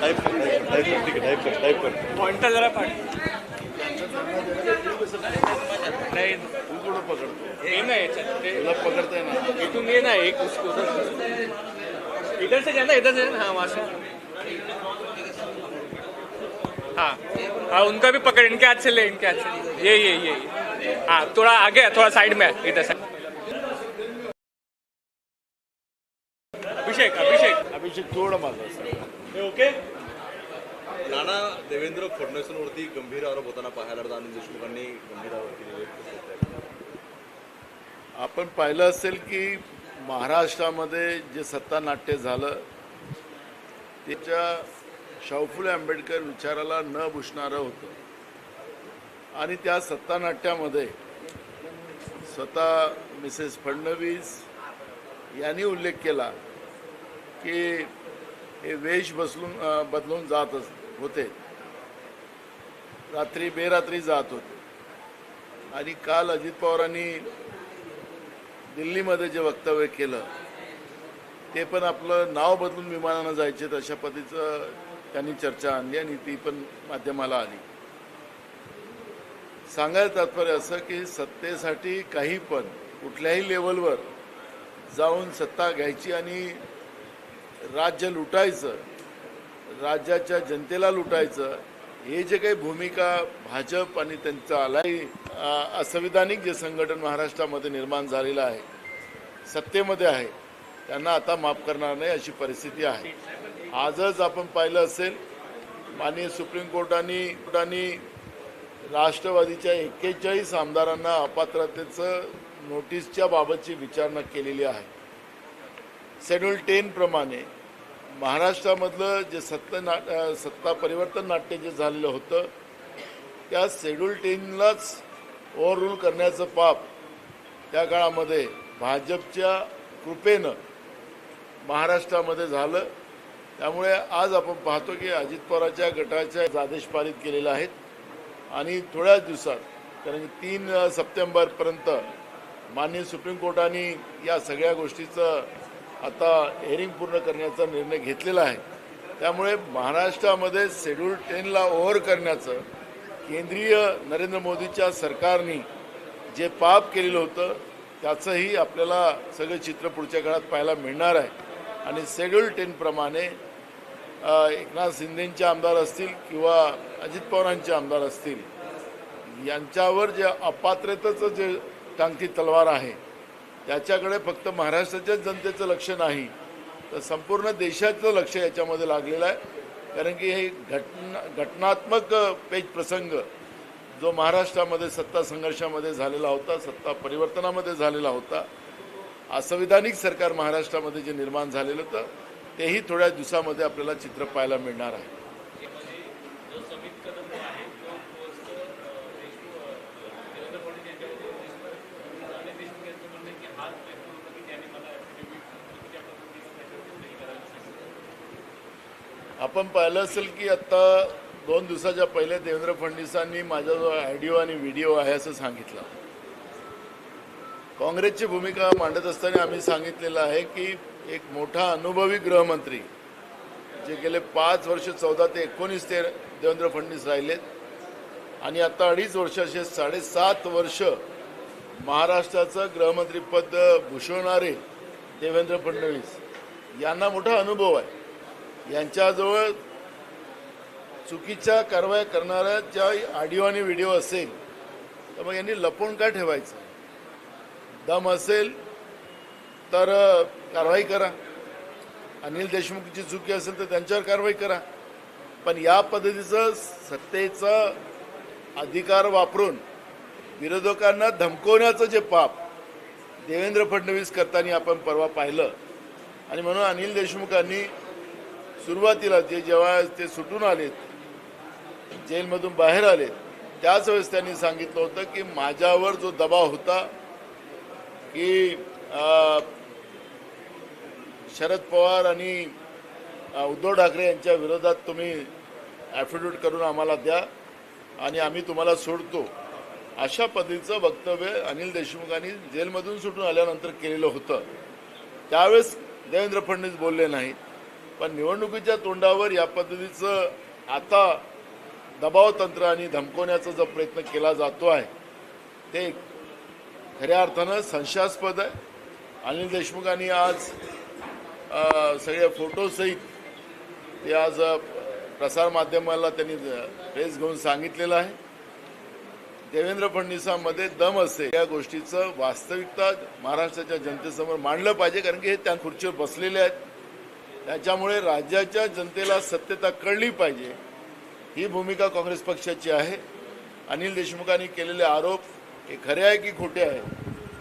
Type कर type कर ठीक आहे टाईप कर टाईप कर पॉइंटर जरा पाठ नाही. तू कुठं पकडतो हे नाही तुला पकडताय ना. इथून ये ना एक. उसको इधर से जाना इधर से हाँ वहाँ से हाँ. हाँ उनका भी पकड़ इनके हाथ से ले इनके हाथ से. ये ये ये. हाँ थोड़ा आगे थोड़ा साइड में इधर से. अभिषेक अभिषेक. अभिषेक थोडं माझा ओके नाना देवेंद्र फडणवीसांवरती गंभीर आरोप होताना पाहायला अनिल देशमुखांनी गंभीर आरोप केलेले आपण पाहिलं असेल की महाराष्ट्रामध्ये जे सत्ता नाट्य झालं त्याच्या शाहू फुले आंबेडकर विचाराला न भूषणारं होतं. आणि त्या सत्ता नाट्यामध्ये स्वतः मिसेस फडणवीस यांनी उल्लेख केला की हे वेश बसलून बदलून जात अस- होते. रात्री बेरात्री जात होते. आणि काल अजित पवारांनी दिल्लीमध्ये जे वक्तव्य केलं ते पण आपलं नाव बदलून विमानानं जायचे अशा पद्धतीचं त्यांनी चर्चा आणली आणि ती पण माध्यमाला आली. सांगायचं तात्पर्य असं की सत्तेसाठी काही पण कुठल्याही लेवलवर जाऊन सत्ता घ्यायची आणि राज्य लुटायचं राज्याच्या जनतेला लुटायचं हे जे काही भूमिका भाजप आणि त्यांचा आलाही असंविधानिक जे संघटन महाराष्ट्रामध्ये निर्माण झालेलं आहे सत्तेमध्ये आहे त्यांना आता माफ करणार नाही अशी परिस्थिती आहे. आजच आपण पाहिलं असेल माननीय सुप्रीम कोर्टाने कोर्टाने राष्ट्रवादीच्या एक्केचाळीस आमदारांना अपात्रतेचं नोटीसच्या बाबतची विचारणा केलेली आहे. शेड्यूल टेनप्रमाणे महाराष्ट्रामधलं जे सत्ता ना सत्ता परिवर्तन नाट्य जे झालेलं होतं त्या शेड्यूल टेनलाच ओव्हररूल करण्याचं पाप त्या काळामध्ये भाजपच्या कृपेनं महाराष्ट्रामध्ये झालं. त्यामुळे आज आपण पाहतो की अजित पवारांच्या गटाच्या आदेश पारित केलेले आहेत. आणि थोड्याच दिवसात कारण की तीन सप्टेंबरपर्यंत माननीय सुप्रीम कोर्टाने या सगळ्या गोष्टीचं आता हेअरिंग पूर्ण करण्याचा निर्णय घेतलेला आहे. त्यामुळे महाराष्ट्रामध्ये शेड्यूल टेनला ओव्हर करण्याचं केंद्रीय नरेंद्र मोदीच्या सरकारने जे पाप केलेलं होतं त्याचंही आपल्याला सगळं चित्र पुढच्या काळात पाहायला मिळणार आहे. आणि शेड्यूल टेनप्रमाणे एकनाथ शिंदेचे आमदार असतील किंवा अजित पवारांचे आमदार असतील यांच्यावर जे अपात्रतेचं जे टांगती तलवार आहे त्याच्याकडे फक्त महाराष्ट्राच्याच जनतेचं लक्ष नाही तर संपूर्ण देशाचं लक्ष याच्यामध्ये लागलेलं आहे. कारण की हे घटना घटनात्मक पेच प्रसंग जो महाराष्ट्रामध्ये सत्ता संघर्षामध्ये झालेला होता सत्ता परिवर्तनामध्ये झालेला होता असंविधानिक सरकार महाराष्ट्रामध्ये जे निर्माण झालेलं होतं तेही थोड्या दिवसामध्ये आपल्याला चित्र पाहायला मिळणार आहे आपण पाहिलं असेल की आत्ता दोन दिवसाच्या पहिले देवेंद्र फडणवीसांनी माझ्याजवळ ऑडिओ आणि व्हिडिओ आहे असं सांगितलं. काँग्रेसची भूमिका मांडत असताना आम्ही सांगितलेलं आहे की एक मोठा अनुभवी गृहमंत्री जे गेले पाच वर्ष चौदा ते एकोणीस ते देवेंद्र फडणवीस राहिलेत आणि आता अडीच वर्ष असे साडेसात वर्ष महाराष्ट्राचं गृहमंत्रीपद भूषवणारे देवेंद्र फडणवीस यांना मोठा अनुभव आहे. यांच्याजवळ चुकीच्या कारवाया करणाऱ्या ज्या ऑडिओ आणि व्हिडिओ असेल तर मग यांनी लपवून का ठेवायचं? दम असेल तर कारवाई करा. अनिल देशमुखची चुकी असेल तर त्यांच्यावर कारवाई करा. पण या पद्धतीचं सत्तेचा अधिकार वापरून विरोधकांना धमकवण्याचं जे पाप देवेंद्र फडणवीस करताना आपण परवा पाहिलं. आणि म्हणून अनिल देशमुखांनी सुरुवातीला जे जेव्हा ते सुटून आलेत जेलमधून बाहेर आले त्याच वेळेस त्यांनी सांगितलं होतं की माझ्यावर जो दबाव होता की शरद पवार आणि उद्धव ठाकरे यांच्या विरोधात तुम्ही ॲफिडेविट करून आम्हाला द्या आणि आम्ही तुम्हाला सोडतो. अशा पद्धतीचं वक्तव्य अनिल देशमुखांनी जेलमधून सुटून आल्यानंतर केलेलं होतं. त्यावेळेस देवेंद्र फडणवीस बोलले नाहीत. पण निवडणुकीच्या तोंडावर या पद्धतीचं आता दबाव तंत्र आणि धमकवण्याचा जो प्रयत्न केला जातो आहे ते खऱ्या अर्थानं संशयास्पद आहे. अनिल देशमुखांनी आज सगळ्या सगळे फोटोसहित ते आज प्रसारमाध्यमाला त्यांनी प्रेस घेऊन सांगितलेलं आहे. देवेंद्र फडणवीसांमध्ये दम असेल या गोष्टीचं वास्तविकता महाराष्ट्राच्या जनतेसमोर मांडलं पाहिजे कारण की हे त्या खुर्चीवर बसलेले आहेत. त्याच्यामुळे राज्याच्या जनतेला सत्यता कळली पाहिजे. ही भूमिका काँग्रेस पक्षाची आहे. अनिल देशमुखांनी केलेले आरोप हे खरे आहे की खोटे आहे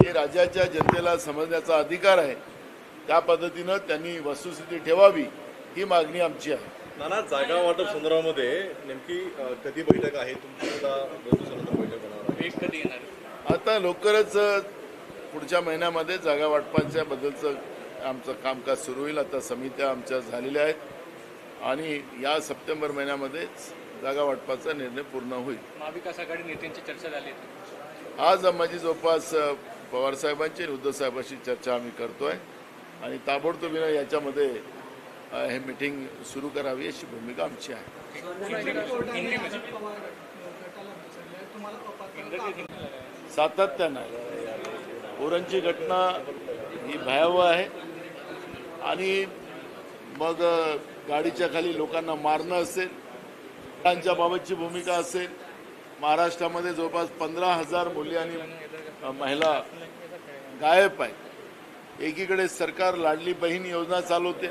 हे राज्याच्या जनतेला समजण्याचा अधिकार आहे. त्या पद्धतीनं त्यांनी वस्तुस्थिती ठेवावी ही मागणी आमची आहे. नाना जागा वाटप संदर्भामध्ये नेमकी कधी बैठक आहे? तुमची बैठक होणार आता लवकरच पुढच्या महिन्यामध्ये जागा वाटपाच्या बद्दलचं आमचं कामकाज सुरू होईल. आता समित्या आमच्या झालेल्या आहेत. आणि या सप्टेंबर महिन्यामध्येच जागा वाटपाचा निर्णय पूर्ण होईल. महाविकास आघाडी नेत्यांची चर्चा झाली आज माझी जवळपास पवारसाहेबांची आणि उद्धव साहेबांशी चर्चा आम्ही करतोय. आणि ताबडतोबीनं याच्यामध्ये हे मिटिंग सुरू करावी अशी भूमिका आमची आहे. सातत्यानं. पोरांची घटना ही भयावह आहे. आणि मग गाडीच्या खाली लोकांना मारणं असेल त्यांच्या बाबतची भूमिका असेल महाराष्ट्रामध्ये जवळपास पंधरा हजार मुली आणि महिला गायब आहेत. एकीकडे सरकार लाडली बहीण योजना चालवते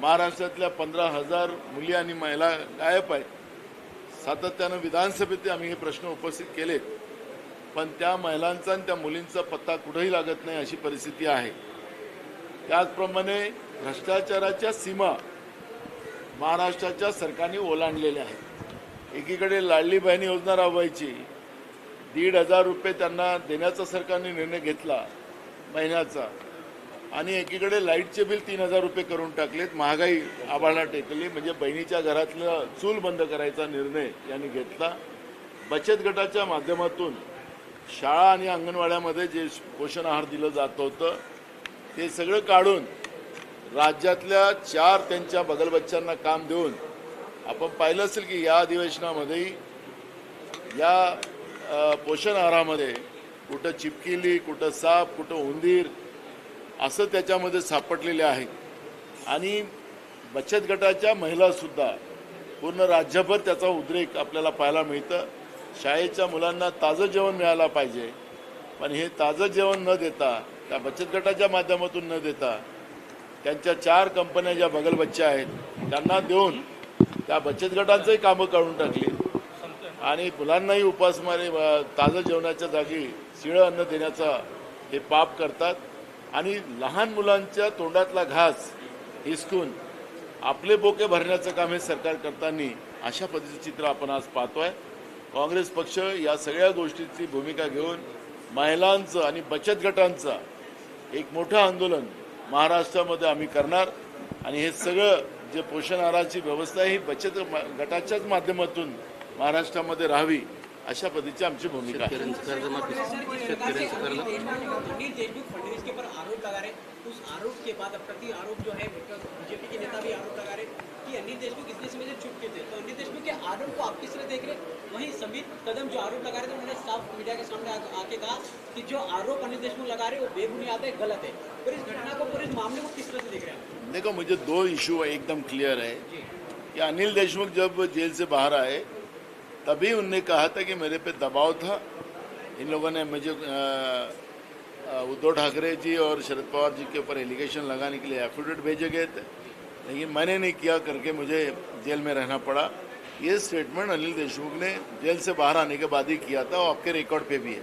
महाराष्ट्रातल्या पंधरा हजार मुली आणि महिला गायब आहेत. सातत्यानं विधानसभेत आम्ही हे प्रश्न उपस्थित केलेत पण त्या महिलांचा आणि त्या मुलींचा पत्ता कुठेही लागत नाही अशी परिस्थिती आहे. त्याचप्रमाणे भ्रष्टाचाराच्या सीमा महाराष्ट्राच्या सरकारने ओलांडलेल्या आहेत. एकीकडे लाडली बहिणी योजना राबवायची दीड हजार रुपये त्यांना देण्याचा सरकारने निर्णय घेतला महिन्याचा आणि एकीकडे लाईटचे बिल तीन हजार रुपये करून टाकलेत महागाई आभाळा टेकली म्हणजे बहिणीच्या घरातलं चूल बंद करायचा निर्णय यांनी घेतला. बचत गटाच्या माध्यमातून शाळा आणि अंगणवाड्यामध्ये जे पोषण आहार दिलं जात होतं ते सगळं काढून राज्यातल्या चार त्यांच्या बगलबच्च्यांना काम देऊन आपण पाहिलं असेल की या अधिवेशनामध्ये या पोषण आहारामध्ये कुठं चिपकिली कुठं साप कुठं उंदीर असं त्याच्यामध्ये सापडलेले आहे. आणि बचत गटाच्या महिलासुद्धा पूर्ण राज्यभर त्याचा उद्रेक आपल्याला पाहायला मिळतं. शाळेच्या मुलांना ताजं जेवण मिळायला पाहिजे. पण हे ताजं जेवण न देता त्या बचत गटाच्या माध्यमातून न देता त्यांच्या चार कंपन्या ज्या बगलबच्च्या आहेत त्यांना देऊन त्या बचत गटांचंही कामं काढून टाकली. आणि मुलांनाही उपासमारी ताजं जेवणाच्या जागी शिळं अन्न देण्याचा हे पाप करतात. आणि लहान मुलांच्या तोंडातला घास हिसकून आपले बोके भरण्याचं काम हे सरकार करताना अशा पद्धतीचं चित्र आपण आज पाहतोय. काँग्रेस पक्ष या सगळ्या गोष्टीची भूमिका घेऊन महिलांचं आणि बचत गटांचं एक मोठं आंदोलन महाराष्ट्रामध्ये आम्ही करणार आणि हे सगळं जे पोषण आहाराची व्यवस्था आहे ही बचत म- गटाच्याच माध्यमातून महाराष्ट्रामध्ये राहावी अशा पद्धतीची आमची भूमिका आहे. आरोप लगा रहे उस आरोप के बाद प्रति आरोप जो है बीजेपी के नेता भी आरोप लगा रहे कि अनिल देशमुख इतने समय से चुप के थे? तो अनिल देशमुख के आरोप को आप किस तरह देख रहे वहीं संबित कदम जो आरोप लगा रहे थे उन्होंने साफ़ मीडिया के सामने आके कहा कि जो आरोप अनिल देशमुख लगा रहे वो बेबुनियाद है गलत है। और इस घटना को पूरे मामले को किस तरह से देख रहे हैं? देखो मुझे दो इशू एकदम क्लियर है। कि अनिल देशमुख जब जेल से बाहर आए तभी उनने कहा था कि मेरे पे दबाव था। इन लोगों ने मुझे उद्धव ठाकरे जी और शरद पवार जी के ऊपर एलिगेशन लगाने के लिए एफिडेविट भेजे गए थे। लेकिन मैंने नहीं किया करके मुझे जेल में रहना पड़ा। ये स्टेटमेंट अनिल देशमुख ने जेल से बाहर आने के बाद ही किया था और आपके रिकॉर्ड पे भी है।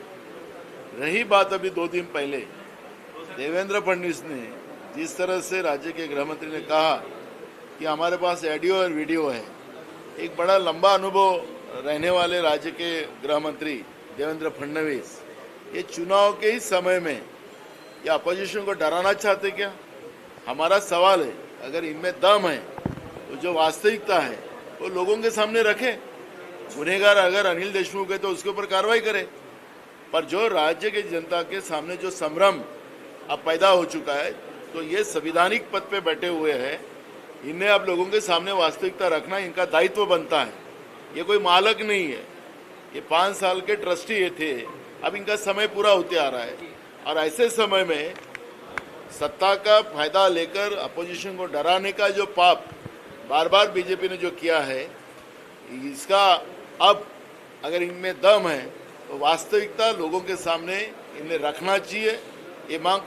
रही बात अभी दो दिन पहले, देवेंद्र फडणवीस ने जिस तरह से राज्य के गृह मंत्री ने कहा कि हमारे पास ऑडियो और वीडियो है, एक बड़ा लंबा अनुभव रहने वाले राज्य के गृह मंत्री देवेंद्र फडणवीस, ये चुनाव के ही समय में ये अपोजिशन को डराना चाहते क्या? हमारा सवाल है अगर इनमें दम है तो जो वास्तविकता है, वो लोगों के सामने रखें। गुनहगार अगर अनिल देशमुख है तो उसके ऊपर कार्रवाई करें। पर जो राज्य की जनता के सामने जो संभ्रम अब पैदा हो चुका है तो ये संविधानिक पद पे बैठे हुए हैं। इन्हें अब लोगों के सामने वास्तविकता रखना इनका दायित्व बनता है। ये कोई मालक नहीं है। ये पाँच साल के ट्रस्टी ये थे। अब इनका समय पूरा होते आ रहा है। और ऐसे समय में सत्ता का फ़ायदा लेकर अपोजिशन को डराने का जो पाप बार बार बीजेपी ने जो किया है, इसका अब अगर इनमें दम है तो वास्तविकता लोगों के सामने इन्हें रखना चाहिए। ये मांग